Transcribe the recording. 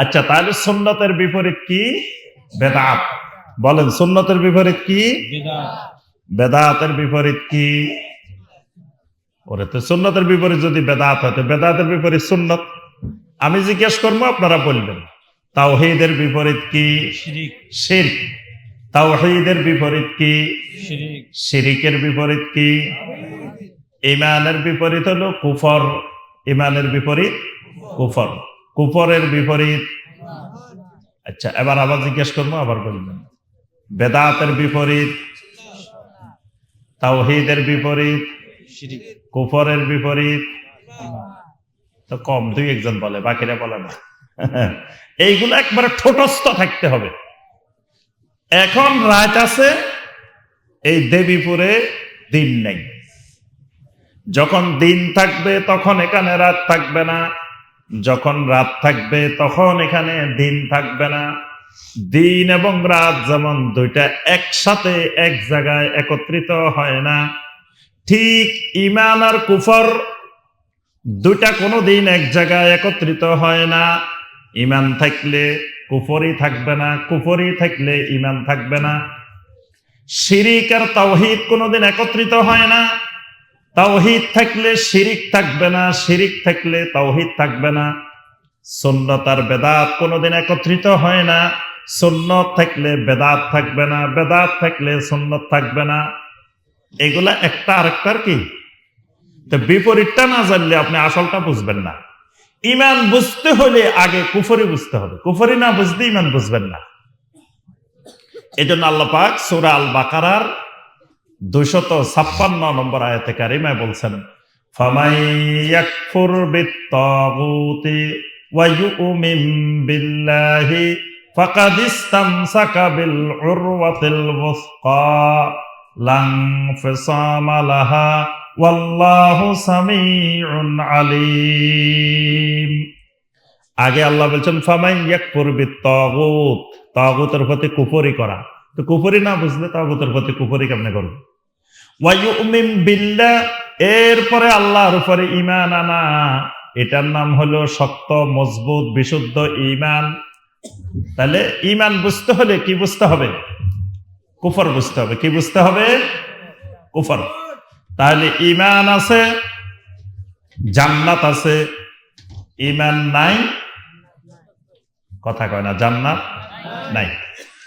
আচ্ছা তাহলে সুন্নতের বিপরীত কি? বেদাত। বলেন সুন্নতের বিপরীত কি? বেদাতের বিপরীত কি? ওরে তো সুন্নতের বিপরীত যদি বেদাত হয় তো বেদাতের বিপরীত সুন্নত। আমি জিজ্ঞেস করব আপনারা বলবেন। তাওহীদের বিপরীত কি? শিরিক। শিরক। তাওহীদের বিপরীত কি? শিরিকের বিপরীত কি? ইমানের বিপরীত হলো কুফর। ইমানের বিপরীত কুফর। কুফরের বিপরীত। আচ্ছা এবার আবার জিজ্ঞেস করব, আবার বলবেন। বেদাতের বিপরীত, তাওহিদের বিপরীত, কুফরের বিপরীত। তো কম, দুই একজন বলে, বাকিরা বলে না। এইগুলো একবারে ঠোঁটস্থ থাকতে হবে। এখন রাত আছে, এই দেবীপুরে দিন নেই। যখন দিন থাকবে, তখন এখানে রাত থাকবে না। যখন রাত থাকবে, তখন এখানে দিন থাকবে না। দিন এবং রাত যেমন দুইটা একসাথে এক জায়গায় একত্রিত হয় না, ঠিক ইমান আর কুফর দুইটা কোনো দিন এক জায়গায় একত্রিত হয় না। ইমান থাকলে কুফরি থাকবে না, কুফরি থাকলে ইমান থাকবে না। শিরিক আর তাওহিদ কোনোদিন একত্রিত হয় না। তাওহিদ থাকলে শিরিক থাকবে না, শিরিক থাকলে তাওহিদ থাকবে না। সুন্নত আর বেদাত কোনোদিন একত্রিত হয় না। সুন্নত থাকলে বেদাত থাকবে না, বেদাত থাকলে সুন্নত থাকবে না। এগুলা একটা আরেকটার কি? তো বিপরীতটা না জানলে আপনি আসলটা বুঝবেন না। ইমান বুঝতে হলে আগে কুফরি বুঝতে হবে। কুফরি না বুঝতে ইমান বুঝবেন না। এই জন্য আল্লাহ পাক সুরা আল বাকারার দুশত ছাপ্পান্ন নম্বর আয়াতে কারিমায় বলছেন আগে আল্লাহ বলছেন, ফামাই এক ইয়াকফুর বিত্তাগুত, তাগুতের প্রতি কুফরি করা। তো কুফরি না বুঝলে তাগুতের প্রতি কুফরি কেমনে করবে? ওয়ায়ুমিন বিল্লাহ, এরপরে আল্লাহর উপরে ইমান আনা। এটার নাম হলো শক্ত, মজবুত, বিশুদ্ধ ইমান তাহলে ইমান বুঝতে হলে কি বুঝতে হবে? কুফর বুঝতে হবে। কি বুঝতে হবে? কুফর। তাহলে ইমান আছে, জান্নাত আছে। ইমান নাই? কথা কয় না, জান্নাত নাই।